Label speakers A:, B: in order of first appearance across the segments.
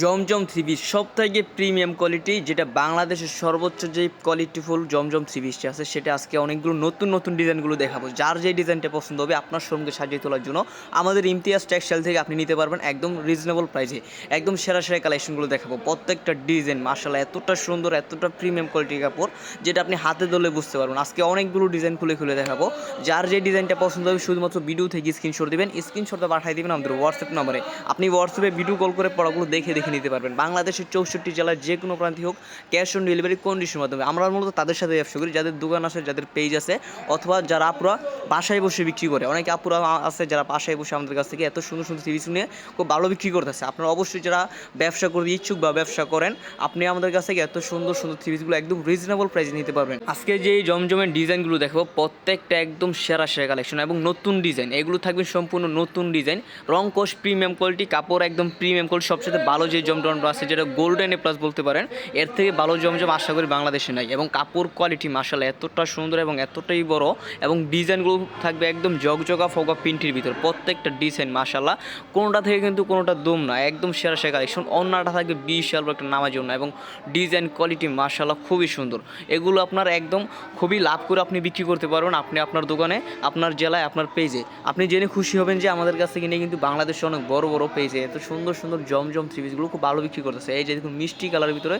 A: জমজম three piece. সব থেকে premium quality যেটা বাংলাদেশের সর্বোচ্চ যে কোয়ালিটিফুল জমজম থ্রি পিসটি আছে, সেটা আজকে অনেকগুলো নতুন নতুন ডিজাইনগুলো দেখাবো। যার যে ডিজাইনটা পছন্দ হবে, আপনার সঙ্গে সাজিয়ে তোলার জন্য আমাদের ইমতিয়াজ টেক্সটাইল থেকে আপনি নিতে পারবেন একদম রিজনেবল প্রাইসে একদম সেরা সেরা কালেকশনগুলো দেখাবো। প্রত্যেকটা ডিজাইন মার্শাল এতটা সুন্দর, এতটা প্রিমিয়াম কোয়ালিটির কাপড়, যেটা আপনি হাতে ধরলে বুঝতে পারবেন। আজকে অনেকগুলো ডিজাইন খুলে খুলে দেখাবো। যার যে ডিজাইনটা পছন্দ হবে, শুধুমাত্র ভিডিও থেকে স্ক্রিনশট দিবেন স্ক্রিনশটটা পাঠিয়ে দেবেন আমাদের হোয়াটসঅ্যাপ নম্বরে। আপনি হোয়াটসঅ্যাপে ভিডিও কল করে পড়াগুলো দেখে দেখে নিতে পারবেন। বাংলাদেশের চৌষট্টি জেলার যে কোনো প্রান্তে হোক ক্যাশ অন ডেলিভারি কন্ডিশনের মাধ্যমে। আমরা মূলত তাদের সাথে ব্যবসা করি, যাদের দোকান আছে, যাদের পেজ আছে, অথবা যারা আপুরা বাসায় বসে বিক্রি করে। অনেকে আপুরা আছে যারা বাসায় বসে আমাদের কাছ থেকে এত সুন্দর সুন্দর সিরিজ নিয়ে খুব ভালো বিক্রি করতেছে। আপনারা অবশ্যই যারা ব্যবসা করতে ইচ্ছুক বা ব্যবসা করেন, আপনি আমাদের কাছ থেকে এত সুন্দর সুন্দর সিরিজগুলো একদম রিজনেবল প্রাইসে নিতে পারবেন। আজকে যে জমজমের ডিজাইনগুলো দেখব প্রত্যেকটা একদম সেরা সেরা কালেকশন এবং নতুন ডিজাইন এগুলো থাকবে সম্পূর্ণ নতুন ডিজাইন রং কোষ প্রিমিয়াম কোয়ালিটি কাপড় একদম প্রিমিয়াম কোয়ালিটি সবচেয়ে ভালো যে জমজমটা আছে, যেটা গোল্ডেন এ প্লাস বলতে পারেন, এর থেকে ভালো জমজম আশা করি বাংলাদেশে নাই এবং কাপড় কোয়ালিটি মাসাল এতটা সুন্দর এবং এতটাই বড় এবং ডিজাইনগুলো থাকবে একদম জগজগা ফগা প্রিন্টের ভিতর, প্রত্যেকটা ডিজাইন মাসাল্লাহ কোনোটা থেকে কিন্তু কোনোটা দম না, একদম সেরা সেরা কালেকশন অন্যটা থাকবে বিশাল একটা নামার জন্য এবং ডিজাইন কোয়ালিটি মাসাল্লাহ খুবই সুন্দর। এগুলো আপনার একদম খুবই লাভ করে আপনি বিক্রি করতে পারবেন আপনি আপনার দোকানে, আপনার জেলায়, আপনার পেজে আপনি জেনে খুশি হবেন যে আমাদের কাছ থেকে নিয়ে কিন্তু বাংলাদেশে অনেক বড় বড় পেজে এত সুন্দর সুন্দর জমজম থ্রি পিসগুলো খুব ভালো বিক্রি করতেছে। এই যে দেখুন মিষ্টি কালারের ভিতরে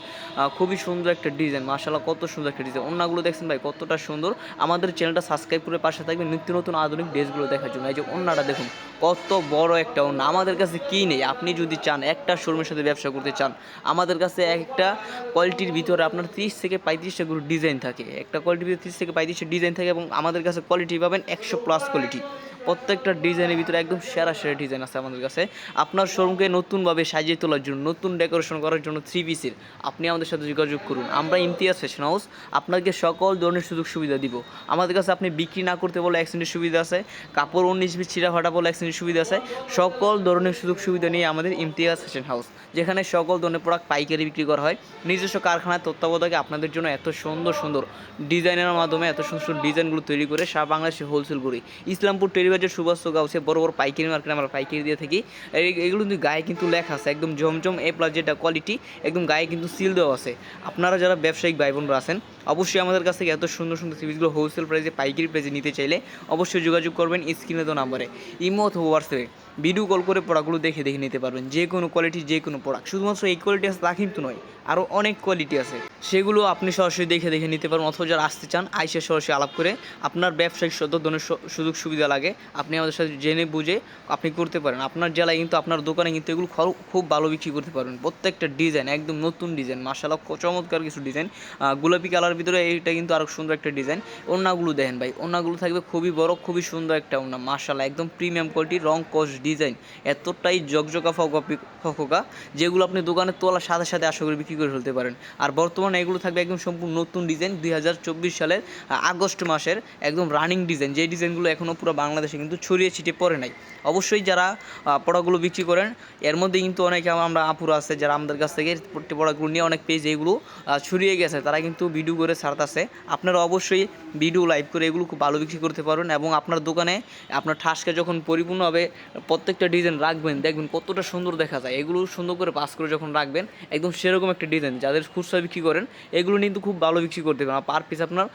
A: খুবই সুন্দর একটা ডিজাইন মাসাল্লাহ কত সুন্দর একটা ডিজাইন। অন্যগুলো দেখছেন ভাই, কতটা সুন্দর। আমাদের চ্যানেলটা সাবস্ক্রাইব করে পাশে থাকবে নিত্য নতুন আধুনিক ড্রেসগুলো দেখার জন্য। এই যে অন্যটা দেখুন, কত বড় একটা অন্য। আমাদের কাছে কী নেই? আপনি যদি চান একটা শোরুমের সাথে ব্যবসা করতে চান, আমাদের কাছে একটা কোয়ালিটির ভিতরে আপনার তিরিশ থেকে পঁয়ত্রিশটা করে ডিজাইন থাকে। একটা কোয়ালিটির ভিতরে তিরিশ থেকে পঁয়ত্রিশটা ডিজাইন থাকে এবং আমাদের কাছে কোয়ালিটি পাবেন একশো প্লাস কোয়ালিটি। প্রত্যেকটা ডিজাইনের ভিতরে একদম সেরা সেরা ডিজাইন আছে আমাদের কাছে। আপনার শোরুমকে নতুনভাবে সাজিয়ে তোলার জন্য, নতুন ডেকোরেশন করার জন্য থ্রি পিসের আপনি আমাদের সাথে যোগাযোগ করুন। আমরা ইমতিয়াজ ফ্যাশন হাউস আপনাকে সকল ধরনের সুযোগ সুবিধা দিব। আমাদের কাছে আপনি বিক্রি না করতে বলে অ্যাক্সিডেন্টের সুবিধা আছে, কাপড় উনিশ বিশ ছিঁড়া ফাটা বলে অ্যাক্সিডেন্টের সুবিধা আছে। সকল ধরনের সুযোগ সুবিধা নিয়ে আমাদের ইমতিয়াজ ফ্যাশন হাউস যেখানে সকল ধরনের প্রোডাক্ট পাইকারি বিক্রি করা হয়। নিজস্ব কারখানার তত্ত্বাবধায়কে আপনাদের জন্য এত সুন্দর সুন্দর ডিজাইনের মাধ্যমে এত সুন্দর ডিজাইনগুলো তৈরি করে সারা বাংলাদেশে হোলসেল করি। ইসলামপুর সুভাষ গাউসে বড় বড় পাইকারি মার্কেটে আমরা পাইকারি দিয়ে থাকি। এগুলো কিন্তু গায়ে কিন্তু লেখা আছে, একদম জমজম এ প্লাস যেটা কোয়ালিটি একদম গায়ে কিন্তু সিল দেওয়া আছে। আপনারা যারা ব্যবসায়িক ভাই বোনরা আছেন, অবশ্যই আমাদের কাছ থেকে এত সুন্দর সুন্দর সিরিজগুলো হোলসেল প্রাইসে পাইকারি প্রাইসে নিতে চাইলে অবশ্যই যোগাযোগ করবেন স্ক্রিনে তো নাম্বারে ইমো অথবা হোয়াটসঅ্যাপে ভিডিও কল করে প্রোডাক্টগুলো দেখে দেখে নিতে পারবেন। যে কোনো কোয়ালিটি যে কোনো প্রোডাক্ট শুধুমাত্র এই কোয়ালিটি আছে তা কিন্তু নয় আরও অনেক কোয়ালিটি আছে। সেগুলো আপনি সরাসরি দেখে দেখে নিতে পারবেন, অথবা যারা আসতে চান, আইসে সরাসরি আলাপ করে আপনার ব্যবসায়িক সদ্য ধরনের সুযোগ সুবিধা লাগে। আপনি আমাদের সাথে জেনে বুঝে আপনি করতে পারেন। আপনার জেলায় কিন্তু, আপনার দোকানে কিন্তু এগুলো খুব ভালো বিক্রি করতে পারবেন। প্রত্যেকটা ডিজাইন একদম নতুন ডিজাইন মাসাল্লাহ চমৎকার কিছু ডিজাইন গোলাপি কালার ভিতরে এইটা কিন্তু আরও সুন্দর একটা ডিজাইন ওনাগুলো দেখেন ভাই ওনাগুলো থাকবে খুবই বড়, খুবই সুন্দর একটা ওনা মাসাল্লাহ একদম প্রিমিয়াম কোয়ালিটি রং কস ডিজাইন এতটাই জকজকা ফকা ফকা যেগুলো আপনি দোকানে তোলার সাথে সাথে আশা করি বিক্রি করে ফেলতে পারেন। আর বর্তমানে এগুলো থাকবে একদম সম্পূর্ণ নতুন ডিজাইন দুই হাজার চব্বিশ সালের আগস্ট মাসের একদম রানিং ডিজাইন যে ডিজাইনগুলো এখনও পুরো বাংলাদেশে কিন্তু ছড়িয়ে ছিটিয়ে পড়ে নাই। অবশ্যই যারা পড়াগুলো বিক্রি করেন, এর মধ্যে কিন্তু অনেকে আমরা আপুরা আছে যারা আমাদের কাছ থেকে পড়াগুলো নিয়ে অনেক পেজ এগুলো ছড়িয়ে গেছে, তারা কিন্তু ভিডিও করে ছাড়তাছে। আপনারা অবশ্যই ভিডিও লাইভ করে এগুলো খুব ভালো বিক্রি করতে পারবেন এবং আপনার দোকানে আপনার ঠাসকে যখন পরিপূর্ণ হবে প্রত্যেকটা ডিজাইন রাখবেন, দেখবেন কতটা সুন্দর দেখা যায়। এগুলো সুন্দর করে পাস করে যখন রাখবেন, একদম সেরকম একটা ডিজাইন যাদের খুচরা বিক্রি করেন, এগুলো কিন্তু খুব ভালো বিক্রি করতে পারেন পার পিস আপনার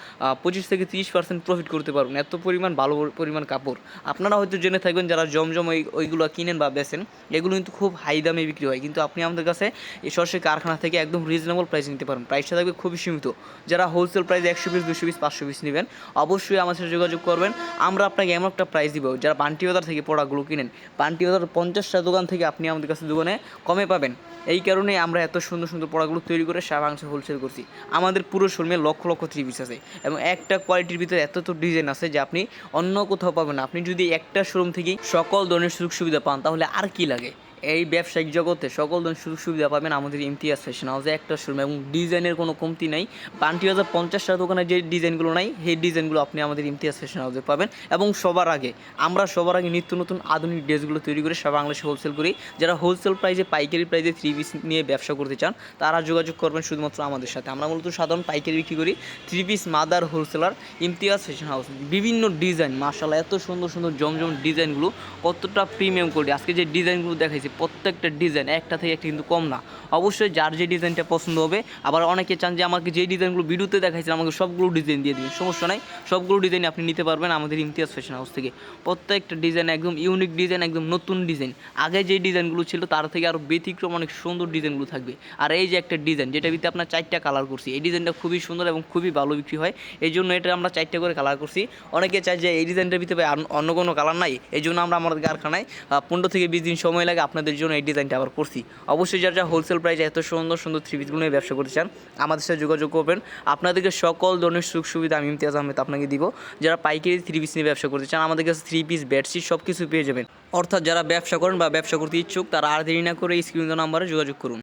A: পঁচিশ থেকে তিরিশ পার্সেন্ট প্রফিট করতে পারবেন। এত পরিমাণ ভালো পরিমাণ কাপড়। আপনারা হয়তো জেনে থাকবেন, যারা জমজম ওই, ওইগুলো কিনেন বা বেচেন, এগুলো কিন্তু খুব হাই দামে বিক্রি হয়। কিন্তু আপনি আমাদের কাছে এই সরাসরি কারখানা থেকে একদম রিজনেবল প্রাইস নিতে পারেন প্রাইসটা থাকবে খুবই সীমিত। যারা হোলসেল প্রাইস একশো পিস দুশো পিস পাঁচশো পিস নেবেন, অবশ্যই আমার সাথে যোগাযোগ করবেন। আমরা আপনাকে এমন একটা প্রাইস দিব, যারা বান্টি বাজার থেকে প্রোডাক্টগুলো কিনেন বান্টি বাজার পঞ্চাশটা দোকান থেকে আপনি আমাদের কাছে দোকানে কমে পাবেন। এই কারণে আমরা এত সুন্দর সুন্দর পড়াগুলো তৈরি করে সারা বাংলাদেশে হোলসেল করছি। আমাদের পুরো শোরুমে লক্ষ লক্ষ থ্রি পিস আছে এবং একটা কোয়ালিটির ভিতরে এত তো ডিজাইন আছে যে আপনি অন্য কোথাও পাবেন না। আপনি যদি একটা শোরুম থেকেই সকল ধরনের সুযোগ সুবিধা পান তাহলে আর কি লাগে? এই ব্যবসায়িক জগতে সকল ধরনের সুযোগ সুবিধা পাবেন আমাদের ইমতিয়াজ ফ্যাশন হাউসে একটা শোরুম এবং ডিজাইনের কোনো কমতি নাই। পান্টি হাজার পঞ্চাশটা দোকানে যে ডিজাইনগুলো নাই, সেই ডিজাইনগুলো আপনি আমাদের ইমতিয়াজ ফ্যাশন হাউসে পাবেন। এবং সবার আগে, আমরা সবার আগে নিত্য নতুন আধুনিক ড্রেসগুলো তৈরি করে সারা বাংলাদেশে হোলসেল করি। যারা হোলসেল প্রাইসে পাইকারি প্রাইসে থ্রি পিস নিয়ে ব্যবসা করতে চান, তারা যোগাযোগ করবেন শুধুমাত্র আমাদের সাথে। আমরা মূলত সাধারণ পাইকারি বিক্রি করি three piece mother wholesaler Imtiaz fashion house বিভিন্ন ডিজাইন মার্শাল্লাহ এত সুন্দর সুন্দর জমজম ডিজাইনগুলো, কতটা প্রিমিয়াম কোয়ালিটি আজকে যে ডিজাইনগুলো দেখাইছি দেখাইছি প্রত্যেকটা ডিজাইন একটা থেকে একটা কিন্তু কম না। অবশ্যই যার যে ডিজাইনটা পছন্দ হবে, আবার অনেকে চান যে আমাকে যে ডিজাইনগুলো ভিডিওতে দেখাইছেন আমাকে সবগুলো ডিজাইন দিয়ে দিবেন, সমস্যা নাই। সবগুলো ডিজাইন আপনি নিতে পারবেন আমাদের ইমতিয়াজ ফ্যাশন হাউস থেকে। প্রত্যেকটা ডিজাইন একদম ইউনিক ডিজাইন একদম নতুন ডিজাইন আগে যে ডিজাইনগুলো ছিল, তার থেকে আরও ব্যতিক্রম, অনেক সুন্দর ডিজাইনগুলো থাকবে। আর এই যে একটা ডিজাইন যেটা ভিতরে আপনার চারটা কালার করছি, এই ডিজাইনটা খুবই সুন্দর এবং খুবই ভালো বিক্রি হয়। এই জন্য এটা আমরা চারটা করে কালার করছি। অনেকে চায় যে এই ডিজাইনটার ভিতরে অন্য কোনো কালার নাই, এই জন্য আমরা আমাদের কারখানায় পনেরো থেকে বিশ দিন সময় লাগে আপনাদের জন্য এই ডিজাইনটা আবার করছি। অবশ্যই যারা যা হোলসেল প্রাইসে এত সুন্দর সুন্দর থ্রি পিসগুলো নিয়ে ব্যবসা করতে চান, আমাদের সাথে যোগাযোগ করবেন। আপনাদেরকে সকল ধরনের সুখ সুবিধা আমি ইমতিয়াজ আহমেদ আপনাকে দিব। যারা পাইকারি থ্রি পিস নিয়ে ব্যবসা করতে চান, আমাদের কাছে থ্রি পিস বেডশিট সব কিছু পেয়ে যাবেন। অর্থাৎ যারা ব্যবসা করেন বা ব্যবসা করতে ইচ্ছুক, তারা আর দেরি না করে স্ক্রিন নাম্বারে যোগাযোগ করুন।